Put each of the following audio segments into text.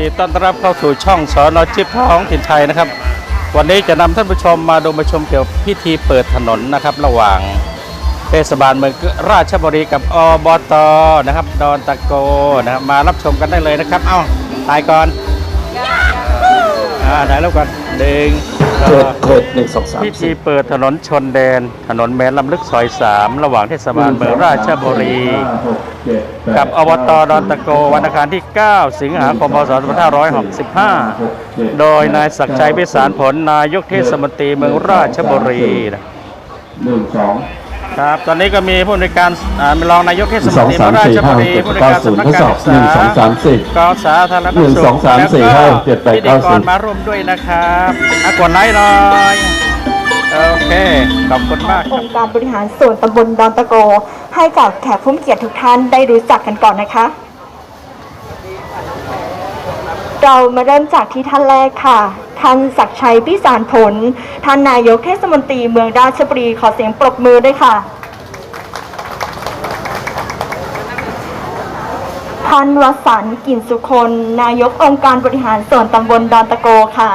ดีต้อนรับเข้าสู่ช่องสอนอจิบท้องถิ่นไทยนะครับ วันนี้จะนำท่านผู้ชมมาดูมาชมเกี่ยวกับพิธีเปิดถนนนะครับ ระหว่างเทศบาลเมืองราชบุรีกับอบตนะครับดอนตะโกนะครับมารับชมกันได้เลยนะครับ เอ้าถ่ายก่อนอ่าถ่ายแล้วก่อนดึง เจ็ดเจ็ดหนึ่งสองสามพิธีสี่เปิดถนนชนแดน ถนนแมนลำลึกซอยสามระหว่างเทศบาลเมืองราชบุรี กับอบตดอนตะโกวันอังคารที่ 9 สิงหาคมพศ2565 โดยนายศักดิ์ชัยพิสารผลนายกเทศมนตรีเมืองราชบุรีนะหนึ่งสอง ครับ ตอนนี้ก็มีผู้ในวยการอ่ารองนายกเทศมสนองตรีสาเมืมองราสี่ชห้าบุหกรีเจ็ดผู้ในวยเก้าการศูนสำย์นักทดการสอบศึกษาหนึ่งสองสามสี่กสาธารณหนึ่งสุขสองสามแล้วสี่ก็ห้าเจ็ดแปดพิธีเก้ากสิรบมาร่วมด้วยนะครับอะกดไลค์หน่อยโอเค ขอบคุณมากคอรับงค์การบริหารส่วนตำบลดอนตะโก ให้กับแขกผู้มีเกียรติทุกท่านได้รู้จักกันก่อนนะคะ เรามาเริ่มจากที่ท่านแรกค่ะ ท่านศักชัยพิสารผล ท่านนายกเทศมนตรีเมืองราชบุรีขอเสียงปรบมือด้วยค่ะ ท่านวสันต์กลิ่นสุคนนายกองค์การบริหารส่วนตำบลดอนตะโกค่ะ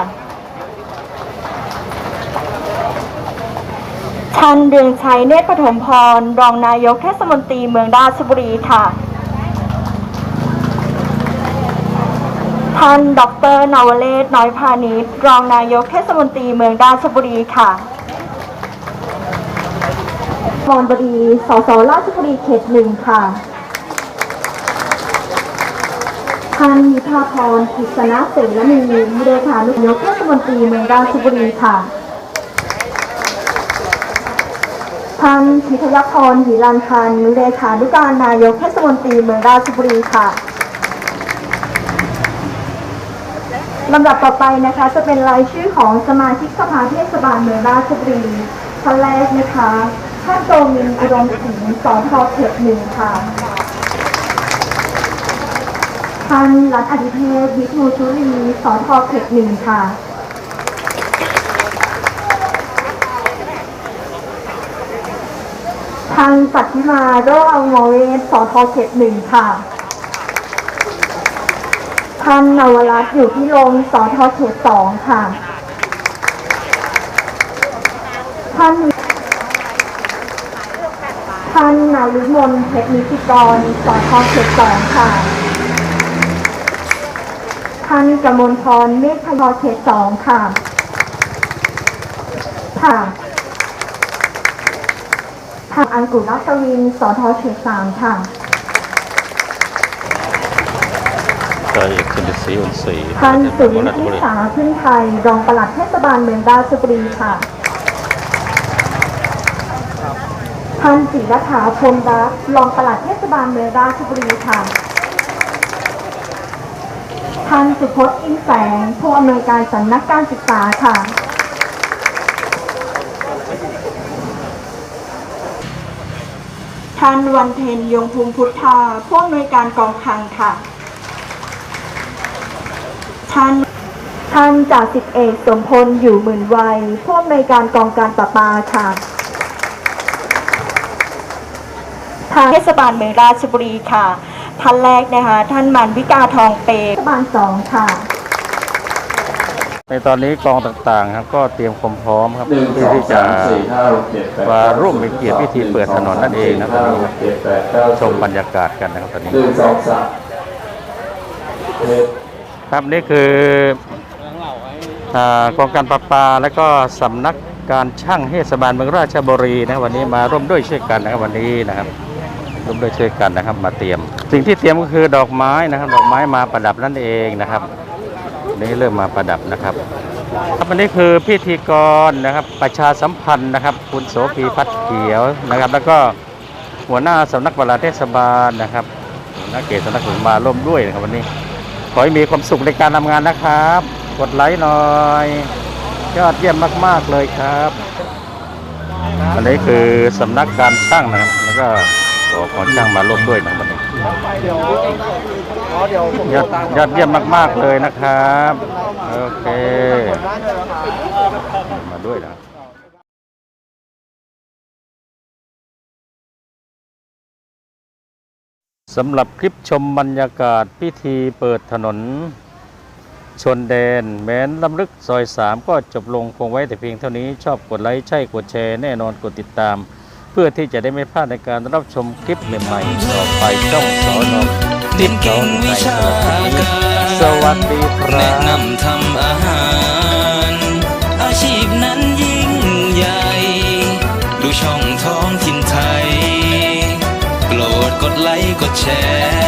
ท่านเรืองชัยเนตรปฐมพร รองนายกเทศมนตรีเมืองราชบุรีค่ะ ท่าน ดรนวเรศน้อยพาณิชย์รองนายกเทศมนตรีเมืองราชบุรีค่ะพรบดีสสราชบุรีเขตหนึ่งค่ะ ท่านมิภาพรกิษณะเสรณีเลขานุนายกเทศมนตรีเมืองราชบุรีค่ะ ท่านพิทยพรหิรันพันธ์เลขานุการนายกเทศมนตรีเมืองราชบุรีค่ะ ลำดับต่อไปนะคะจะเป็นรายชื่อของสมาชิกสภาเทศบาลเมืองราชบุรีท่านแรกนะคะท่านโตมินอุดมศรีสอทอเขตหนึ่งค่ะท่านรัฐอธิเทพวิทูชุรีสอทอเขตหนึ่งค่ะท่านสัตยิมาโรอังโมเวสสอทอเขตหนึ่งค่ะ ท่านนวรัตน์อยู่ที่ลงสอทอเขตสองค่ะ ท่านท่านนารุมนเพชรนิติกรสอทอเขตสองค่ะ ท่านกมลพรเมฆพยอเขตสองค่ะ ค่ะทางอังกุรัตวินสอทอเขตสามค่ะ เจอเอกสินศรีอุ่นศรีท่านสุริราชพิบุรีสาพึ่งไทยรองปลัดเทศบาลเมืองราชบุรีค่ะท่านจิรถาพรหมรักษ์รองปลัดเทศบาลเมืองราชบุรีค่ะท่านสุพจน์อินแสงผู้อำนวยการสำนักการศึกษาค่ะท่านวันเพ็ญยงภูมิพุทธาผู้อำนวยการกองคลังค่ะ ท่านท่านจ่าสิบเอกสมพลอยู่หมื่นวัยผู้อำนวยการกองการประปาค่ะ ทางเทศบาลเมืองราชบุรีค่ะ ท่านแรกนะคะ ท่านมันวิกาทองเปรย์เทศบาลสองค่ะ ในตอนนี้กองต่างๆครับก็เตรียมความพร้อมครับหนึ่งเพื่สอองที่จะสามสี่ห้าหกเจ็ดแปดมาร่วมเป็นเกียรติพิธีเปิดถนนนั่นเองนะครับหงสามสี่ห้าหกเจ็ดแปดเก้าชมบรรยากาศกันนะครับตอนนี้ หนึ่งสองสามเจ็ด ครับนี่คืออกองการประปาและก็สำนักการช่างเทศบาลเมืองราชบุรีนะวันนี้มาร่วมด้วยช่วยกันนะครับวันนี้นะครับร่วมด้วยช่วยกันนะครับ มาเตรียม สิ่งที่เตรียมก็คือดอกไม้นะครับ ดอกไม้มาประดับนั่นเองนะครับนนี้เริ่มมาประดับนะครับครับวันนี้คือพิธีกรนะครับประชาสัมพันธ์นะครับ คุณโสภีพัดเขียวนะครับ แล้วก็หัวหน้าสำนักปลัดเทศบาลนะครับหัวหน้าเขตสำนักถึงมาร่วมด้วยนะครับวันนี้ ขอให้มีความสุขในการทำงานนะครับ กดไลค์หน่อย ยอดเยี่ยมมาก ๆ เลยครับ อันนี้คือสำนักการช่างนะครับ แล้วก็ขอของช่างมาร่วมด้วยนะวันนี้ยอดยอดเยี่ยมมาก ๆ เลยนะครับ โอเค มาด้วยนะ สำหรับคลิปชมบรรยากาศพิธีเปิดถนน ชนแดนแม้นลำลึกซอยสามก็จบลงคงไว้แต่เพียงเท่านี้ชอบกดไลค์ใช่กดแชร์แน่นอนกดติดตาม เพื่อที่จะได้ไม่พลาดในการรับชมคลิปใหม่ๆต่อไปช่องสอนอติดต่อในสำหรับวันนี้สวัสดีครัแนะบนำทำอาหาร โ